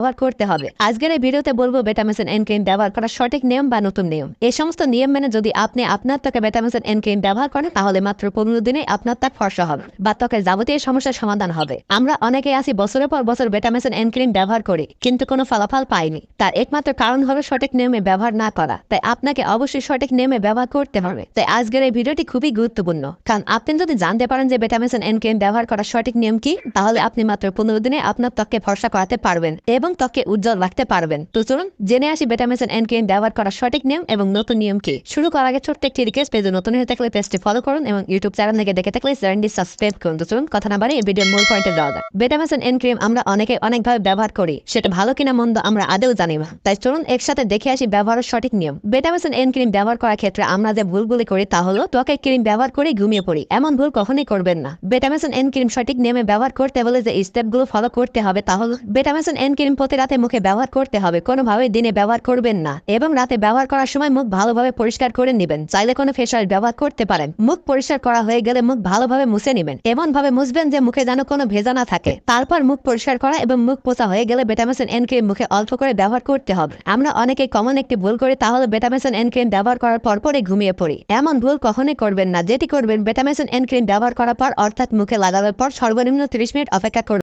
ব্যবহার করতে হবে। আজকের এই ভিডিওতে বলব বেটামেসিন এন ক্রিম ব্যবহার করার সঠিক নিয়ম বা নতুন নিয়ম। এই সমস্ত নিয়ম মেনে যদি আপনি আপনার ত্বকে বেটামেসিন এন ক্রিম ব্যবহার করেন, তাহলে মাত্র পনেরো দিনে আপনার ত্বক ফর্সা হবে বা ত্বকের যাবতীয় সমস্যার সমাধান হবে। আমরা অনেকে আছি, বছরের পর বছর বেটামেসিন এন ক্রিম ব্যবহার করি, কিন্তু কোনো ফলাফল পাইনি। তার একমাত্র কারণ হলো সঠিক নিয়মে ব্যবহার না করা। তাই আপনাকে অবশ্যই সঠিক নিয়মে ব্যবহার করতে হবে। তাই আজকের এই ভিডিওটি খুবই গুরুত্বপূর্ণ। কারণ আপনি যদি জানতে পারেন যে বেটামেসিন এন ক্রিম ব্যবহার করার সঠিক নিয়ম কি, তাহলে আপনি মাত্র পনেরো দিনে আপনার ত্বককে ফর্সা করাতে পারবেন এবং ত্বককে উজ্জ্বল রাখতে পারবেন। তো চলুন জেনে আসি বেটামেসিন এন ক্রিম ব্যবহার করার সঠিক নিয়ম এবং নতুন নিয়ম কি। শুরু করার আগে ছোট্ট একটি রিকোয়েস্ট পেজে নতুন হয়ে থাকলে পেজটি ফলো করুন এবং ইউটিউব চ্যানেল থেকে দেখে থাকলে চ্যানেলটি সাবস্ক্রাইব করুন। তো চলুন কথা না বাড়ি এই ভিডিওর মূল পয়েন্টে যাওয়া যাক। বেটামেসিন এন ক্রিম আমরা অনেকে অনেকভাবে ব্যবহার করি, সেটা ভালো কিনা মন্দ আমরা আদেও জানি না। তাই চলুন একসাথে দেখে আসি ব্যবহারের সঠিক নিয়ম। বেটামেসিন এন ক্রিম ব্যবহার করার ক্ষেত্রে আমরা যে ভুলগুলি করি তা হলো ত্বকের ক্রিম ব্যবহার করে ঘুমিয়ে পড়ি। এমন ভুল কখনোই করবেন না। বেটামেসিন এন ক্রিম সঠিক নিয়মে ব্যবহার করতে বলে যে স্টেপগুলো ফলো করতে হবে তা হলো বেটামেসিন এন ক্রিম প্রতি রাতে মুখে ব্যবহার করতে হবে। কোনোভাবে দিনে ব্যবহার করবেন না এবং রাতে ব্যবহার করার সময় মুখ ভালোভাবে পরিষ্কার করে নেবেন। চাইলে কোনো ফেস ওয়াশ ব্যবহার করতে পারেন। মুখ পরিষ্কার করা হয়ে গেলে মুখ ভালোভাবে মুছে নেবেন। এমন ভাবে মুছবেন যে মুখে যেন কোনো ভেজা না থাকে। তারপর মুখ পরিষ্কার করা এবং মুখ পোছা হয়ে গেলে বেটামেসিন এন ক্রিম মুখে অল্প করে ব্যবহার করতে হবে। আমরা অনেকে কমন একটি ভুল করি, তাহলে বেটামেসিন এন ক্রিম ব্যবহার করার পর পরে ঘুমিয়ে পড়ি। এমন ভুল কখনোই করবেন না। যেটি করবেন বেটামেসিন এন ক্রিম ব্যবহার করার পর অর্থাৎ মুখে লাগানোর পর সর্বনিম্ন ত্রিশ মিনিট অপেক্ষা করবেন